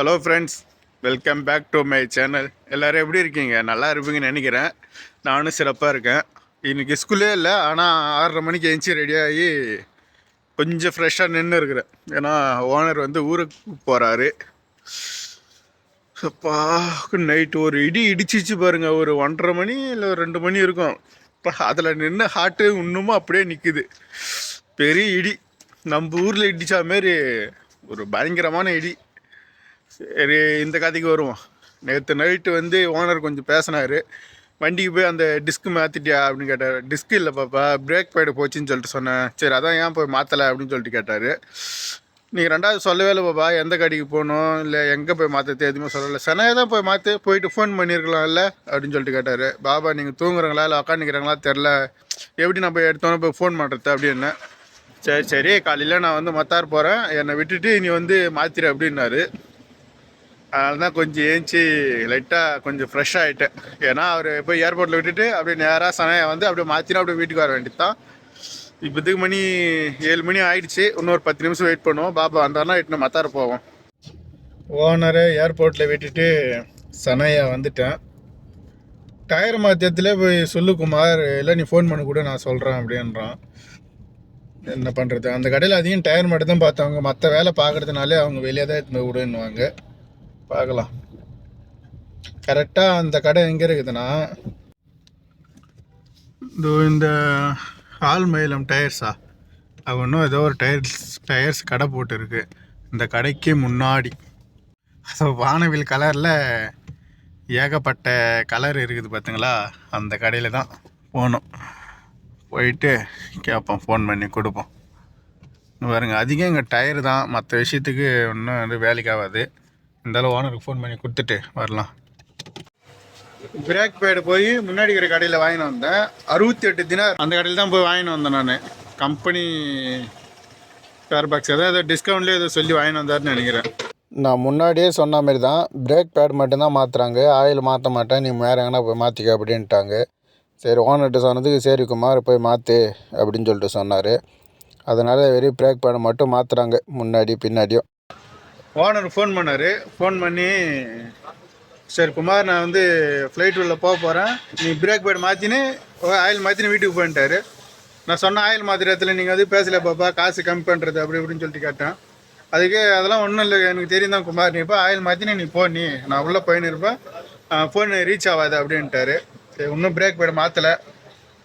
Hello friends welcome back to my channel எல்லோரும் எப்படி இருக்கீங்க? நல்லா இருப்பீங்கன்னு நினைக்கிறேன். நானும் சிறப்பாக இருக்கேன். இன்றைக்கி ஸ்கூலே இல்லை ஆனால் ஆறரை மணிக்கு எழுந்துச்சி ரெடியாகி கொஞ்சம் ஃப்ரெஷ்ஷாக நின்று இருக்கிறேன். ஏன்னா ஓனர் வந்து ஊருக்கு போகிறாரு அப்பா நைட்டு ஒரு இடி இடிச்சிச்சு பாருங்கள் ஒரு ஒன்றரை மணி இல்லை ஒரு ரெண்டு மணி இருக்கும். இப்போ அதில் நின்று ஹார்ட்டு இன்னமும் அப்படியே நிற்குது பெரிய இடி. நம்ம ஊரில் இடித்தா மாரி ஒரு பயங்கரமான இடி. சரி இந்த கதைக்கு வருவோம். நேற்று நைட்டு வந்து ஓனர் கொஞ்சம் பேசினார். வண்டிக்கு போய் அந்த டிஸ்க் மாற்றிட்டியா அப்படின்னு கேட்டார். டிஸ்க் இல்லை பாப்பா பிரேக் பேடு போச்சுன்னு சொல்லிட்டு சொன்னேன். சரி அதான் ஏன் போய் மாற்றலை அப்படின்னு சொல்லிட்டு கேட்டார். நீங்கள் ரெண்டாவது சொல்லவே இல்லை பாப்பா எந்த கடைக்கு போகணும் இல்லை எங்கே போய் மாற்றது எதுவுமே சொல்லலை. சென்னையை தான் போய் மாற்று போயிட்டு ஃபோன் பண்ணியிருக்கலாம்ல அப்படின்னு சொல்லிட்டு கேட்டார். பாபா நீங்கள் தூங்குறங்களா இல்லை உக்காந்துக்கிறாங்களா தெரில எப்படி நான் போய் எடுத்தோன்னே போய் ஃபோன் பண்ணுறது அப்படின்னு சரி சரி காலையில் நான் வந்து மத்தார் போகிறேன் என்னை விட்டுட்டு நீ வந்து மாற்றிடு அப்படின்னாரு. அதனால தான் கொஞ்சம் ஏஞ்சி லைட்டாக கொஞ்சம் ஃப்ரெஷ் ஆகிட்டேன் ஏன்னா அவர் போய் ஏர்போர்ட்டில் விட்டுட்டு அப்படியே நேராக சமயம் வந்து அப்படியே மாற்றினா அப்படியே வீட்டுக்கு வர வேண்டியது தான் இப்போதுக்கு மணி ஏழு மணி ஆயிடுச்சு. இன்னொரு பத்து நிமிஷம் வெயிட் பண்ணுவோம். பாபா வந்தாருன்னா இட்டு மத்தார போவோம். ஓனரை ஏர்போர்ட்டில் விட்டுட்டு சனையா வந்துட்டேன். டயர் மாத்தியத்தில் போய் சொல்லு குமார் இல்லை நீ ஃபோன் பண்ண கூட நான் சொல்கிறேன் அப்படின்றான். என்ன பண்ணுறது அந்த கடையில் அதிகம் டயர் மட்டும் தான் பார்த்தவங்க மற்ற வேலை பார்க்குறதுனாலே அவங்க வெளியே தான் எடுத்துன்னு விடுன்னுவாங்க. பார்க்கலாம். கரெக்டாக அந்த கடை எங்கே இருக்குதுன்னா இதோ இந்த ஆல்மயிலம் டயர்ஸா? அது ஒன்றும் ஏதோ ஒரு டயர்ஸ் டயர்ஸ் கடை போட்டுருக்கு. இந்த கடைக்கு முன்னாடி. ஸோ வானவில் கலரில் ஏகப்பட்ட கலர் இருக்குது பார்த்துங்களா அந்த கடையில் தான் போகணும். போயிட்டு கேட்போம் ஃபோன் பண்ணி கொடுப்போம். பாருங்கள் அதிகம் இங்கே டயர் தான். மற்ற விஷயத்துக்கு ஒன்றும் வந்து வேலைக்கு ஆகாது. இருந்தாலும் ஓனருக்கு ஃபோன் பண்ணி கொடுத்துட்டு வரலாம். பிரேக் பேடு போய் முன்னாடி இருக்கிற கடையில் வாங்கிட்டு வந்தேன். அறுபத்தி எட்டு தினார். அந்த கடையில் தான் போய் வாங்கிட்டு வந்தேன் நான். கம்பெனி ஃபேர் பாக்ஸ் ஏதாவது டிஸ்கவுண்ட்லேயே ஏதோ சொல்லி வாங்கிட்டு வந்தாருன்னு நினைக்கிறேன். நான் முன்னாடியே சொன்ன மாதிரி தான் பிரேக் பேட் மட்டும்தான் மாற்றுறாங்க ஆயில் மாற்ற மாட்டேன். நீ வேறு எங்கன்னா போய் மாற்றிக்க அப்படின்ட்டாங்க. சரி ஓனர்கிட்ட சொன்னதுக்கு சரி குமார் போய் மாற்று அப்படின்னு சொல்லிட்டு சொன்னார். அதனால் வெறும் பிரேக் பேடை மட்டும் மாற்றுறாங்க முன்னாடி பின்னாடியும். ஓனர் ஃபோன் பண்ணார். ஃபோன் பண்ணி சரி குமார் நான் வந்து ஃப்ளைட் உள்ள போக போகிறேன் நீ பிரேக் பேட் மாற்றினு ஆயில் மாற்றினு வீட்டுக்கு போயிட்டாரு. நான் சொன்ன ஆயில் மாத்திர இடத்துல நீங்கள் வந்து பேசல பாப்பா காசு கம்மி பண்ணுறது அப்படி இப்படின்னு சொல்லிட்டு கேட்டேன். அதுக்கு அதெல்லாம் ஒன்றும் இல்லை எனக்கு தெரியும் தான் குமார். நீ இப்போ ஆயில் மாற்றினு நீ போ நீ. நான் உள்ளே போயின்னு இருப்பேன். ஃபோன் ரீச் ஆகாது அப்படின்ட்டாரு. சரி இன்னும் பிரேக் பேட் மாற்றலை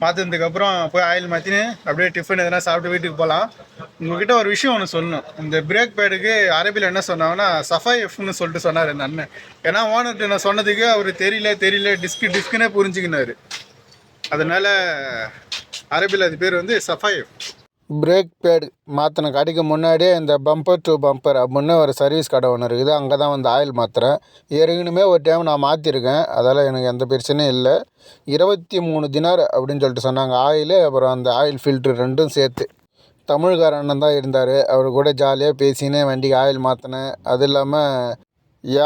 மாற்றினதுக்கப்புறம் போய் ஆயில் மாற்றினு அப்படியே டிஃபன் எதனா சாப்பிட்டு வீட்டுக்கு போகலாம் உங்ககிட்ட ஒரு விஷயம் ஒன்று சொல்லணும். இந்த பிரேக் பேடுக்கு அரபியில் என்ன சொன்னாங்கன்னா சஃபா எஃப்னு சொல்லிட்டு சொன்னார் இந்த அண்ணன். ஏன்னா ஓனர்கிட்ட நான் சொன்னதுக்கு அவர் தெரியல தெரியல டிஸ்க் டிஸ்க்குன்னே புரிஞ்சுக்கினார். அதனால அரபியில் அது பேர் வந்து சஃபா எஃப் பிரேக் பேடு மாற்றின கடைக்கு முன்னாடியே இந்த பம்பர் டு பம்பர் அப்படின்னு ஒரு சர்வீஸ் கடை ஒன்று இருக்குது. அங்கே தான் வந்து ஆயில் மாற்றுறேன் ஏற்கனவே ஒரு டைம் நான் மாற்றிருக்கேன் அதால் எனக்கு எந்த பிரச்சனையும் இல்லை. இருபத்தி மூணு தினார் அப்படின்னு சொல்லிட்டு சொன்னாங்க. ஆயில் அப்புறம் அந்த ஆயில் ஃபில்ட்ரு ரெண்டும் சேர்த்து. தமிழ்கார அண்ணன் தான் இருந்தார். அவர் கூட ஜாலியாக பேசினே வண்டிக்கு ஆயில் மாற்றினேன் அது இல்லாமல்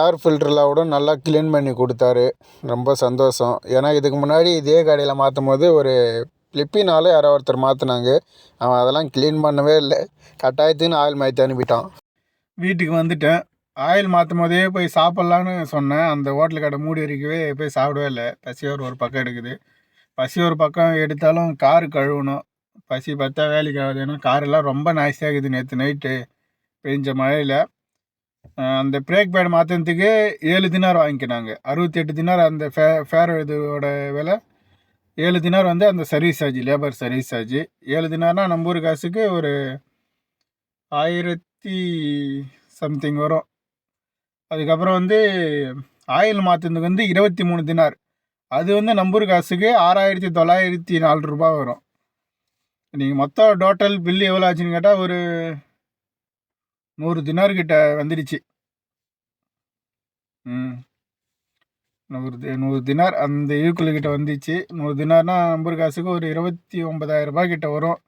ஏர் ஃபில்டரில் கூட நல்லா க்ளீன் பண்ணி கொடுத்தாரு. ரொம்ப சந்தோஷம். ஏன்னா இதுக்கு முன்னாடி இதே கடையில் மாற்றும் போது ஒரு ஃப்ளிப்பினால் யாரோ ஒருத்தர் மாற்றினாங்க அவன் அதெல்லாம் க்ளீன் பண்ணவே இல்லை. கட்டாயத்துன்னு ஆயில் மாற்றி அனுப்பிட்டான். வீட்டுக்கு வந்துட்டேன். ஆயில் மாற்றும் போதே போய் சாப்பிட்லான்னு சொன்னேன். அந்த ஹோட்டல் கடை மூடி வரைக்கவே போய் சாப்பிடவே இல்லை. பசி ஒரு ஒரு பக்கம் எடுக்குது. பசி ஒரு பக்கம் எடுத்தாலும் கார் கழுவணும். பசி பார்த்தா வேலைக்கு ஆகுது. ஏன்னா காரெல்லாம் ரொம்ப நாய்ஸியாக இருக்குது நேற்று நைட்டு பெஞ்ச மழையில். அந்த பிரேக் பேட் மாற்றினதுக்கு ஏழு தினார் வாங்கிக்கினாங்க. அறுபத்தி எட்டு தினார் அந்த ஃபே ஃபேர் இதோட விலை. ஏழு தினார் வந்து அந்த service charge labour service charge ஏழு தினார்னா நம்ம ஊர் காசுக்கு ஒரு ஆயிரத்தி சம்திங் வரும். அதுக்கப்புறம் வந்து ஆயில் மாற்றுறதுக்கு வந்து இருபத்தி மூணு தினார். அது வந்து நம்பூர் காசுக்கு ஆறாயிரத்தி தொள்ளாயிரத்தி நாலு ரூபாய் வரும். நீங்கள் மொத்தம் டோட்டல் பில்லு எவ்வளோ ஆச்சுன்னு கேட்டால் ஒரு நூறு தினார்கிட்ட வந்துடுச்சு. ம். நூறு நூறு தினார் அந்த ஈக்குவல் கிட்ட வந்துச்சு. நூறு தினார்னா நம்பர் காசுக்கு ஒரு இருபத்தி ஒன்பதாயிரம் ரூபாய் கிட்ட வரும்.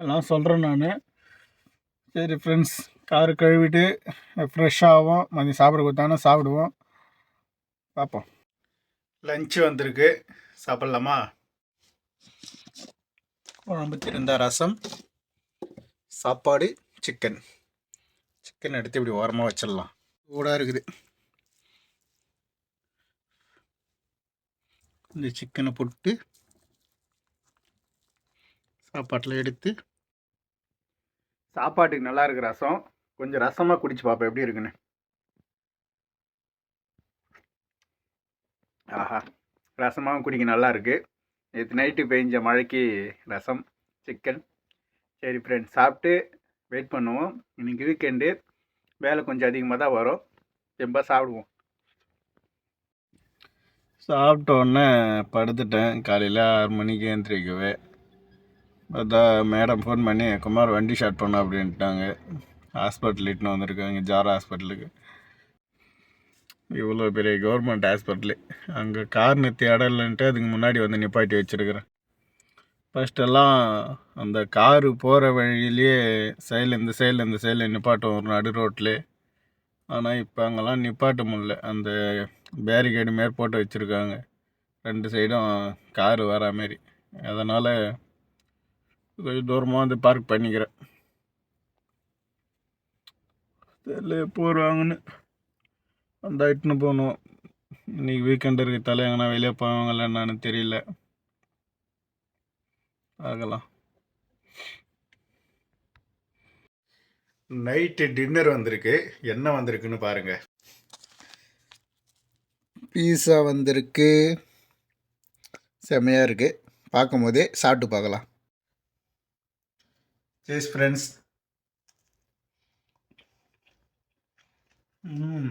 எல்லாம் சொல்கிறேன் நான். சரி ஃப்ரெண்ட்ஸ் கார் கழுவிட்டு ஃப்ரெஷ்ஷாகவும் மதியம் சாப்பிட கொடுத்தாங்கன்னா சாப்பிடுவோம். பார்ப்போம் லஞ்சு வந்திருக்கு. சாப்பிட்லாமா? குழம்பு திருந்த ரசம். சாப்பாடு சிக்கன் சிக்கன் எடுத்து இப்படி ஓரமாக வச்சிடலாம். சூடாக இருக்குது. இந்த சிக்கனை போட்டு சாப்பாட்டில் எடுத்து சாப்பாட்டுக்கு நல்லா இருக்கு ரசம். கொஞ்சம் ரசமாக குடிச்சு பார்ப்போம் எப்படி இருக்குன்னு. ஆஹா. ரசமாகவும் குடிக்க நல்லா இருக்கு. நேற்று நைட்டு பெஞ்ச மழைக்கு ரசம் சிக்கன் சரி ஃப்ரெண்ட்ஸ் சாப்பிட்டு வெயிட் பண்ணுவோம். இன்னைக்கு வீக்கெண்டு வேலை கொஞ்சம் அதிகமாக தான் வரும். தெம்பாக சாப்பிடுவோம். சாப்பிட்ட உடனே படுத்துட்டேன். காலையில் ஆறு மணிக்கு ஏந்திரிக்கவே பார்த்தா மேடம் ஃபோன் பண்ணி குமார் வண்டி ஷார்ட் பண்ணோம் அப்படின்ட்டாங்க. ஹாஸ்பிட்டல் இட்டுன்னு வந்திருக்காங்க ஜாரா ஹாஸ்பிட்டலுக்கு இவ்வளோ பெரிய கவர்மெண்ட் ஹாஸ்பிட்டலு அங்கே கார் நிறுத்தி இடம் இல்லைன்ட்டு அதுக்கு முன்னாடி வந்து நிப்பாட்டி வச்சுருக்கிறேன். ஃபஸ்ட்டெல்லாம் அந்த காரு போகிற வழியிலேயே சைடில் இந்த சைடில் இந்த சைடில் நிப்பாட்டும் ஒரு நடு ரோட்லேயே ஆனால் இப்போ அங்கெல்லாம் நிப்பாட்ட முடியல. அந்த பேரிகேடு மாரி போட்டு வச்சுருக்காங்க. ரெண்டு சைடும் காரு வர மாரி. அதனால் கொஞ்சம் தூரமாக வந்து பார்க் பண்ணிக்கிறேன். தெரியல எப்போ வருவாங்கன்னு. அந்த இட்டுன்னு போகணும். இன்னைக்கு வீக்கெண்ட் இருக்கிறதால எங்கன்னா வெளியே போவாங்களா என்னன்னு தெரியல. ஆகலாம் நைட்டு டின்னர் வந்திருக்கு. என்ன வந்திருக்குன்னு பாருங்க. பீஸா வந்திருக்கு. செம்மையாக இருக்குது பார்க்கும் போதே சாப்பிட்டு பார்க்கலாம். சேஸ் ஃப்ரெண்ட்ஸ் ம்.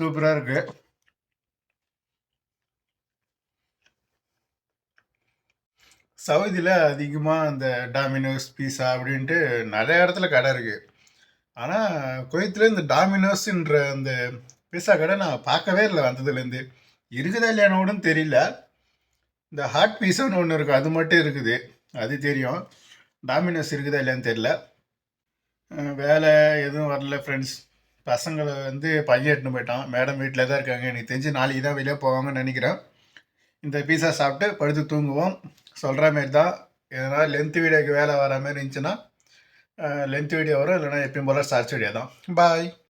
சூப்பராக இருக்கு. சவுதியில் அதிகமாக அந்த டாமினோஸ் பீஸா அப்படின்ட்டு நிறைய இடத்துல கடை இருக்குது ஆனால் குவைத்தில் இந்த டாமினோஸ்ன்ற அந்த பீஸா கடை நான் பார்க்கவே இல்லை வந்ததுலேருந்து. இருக்குதா இல்லையானு தெரியல. இந்த ஹாட் பீஸான்னு ஒன்று இருக்குது அது மட்டும் இருக்குது. அது தெரியும். டாமினோஸ் இருக்குதா இல்லையான்னு தெரியல. வேலை எதுவும் வரல ஃப்ரெண்ட்ஸ் பசங்களை வந்து பையன் எடுத்துன்னு போயிட்டான். மேடம் வீட்டில் தான் இருக்காங்க. எனக்கு தெரிஞ்சு நாளைக்கு தான் வெளியே போவாங்கன்னு நினைக்கிறேன். இந்த பீஸா சாப்பிட்டு படுத்து தூங்குவோம். சொல்கிற மாரி தான். எதனால் லென்த் வீடியோக்கு வேலை வர மாதிரி இருந்துச்சுன்னா லென்த் வீடியோ வரும். இல்லைனா எப்பயும் போல் ஷார்ட்ஸ் வீடியோ தான். பாய்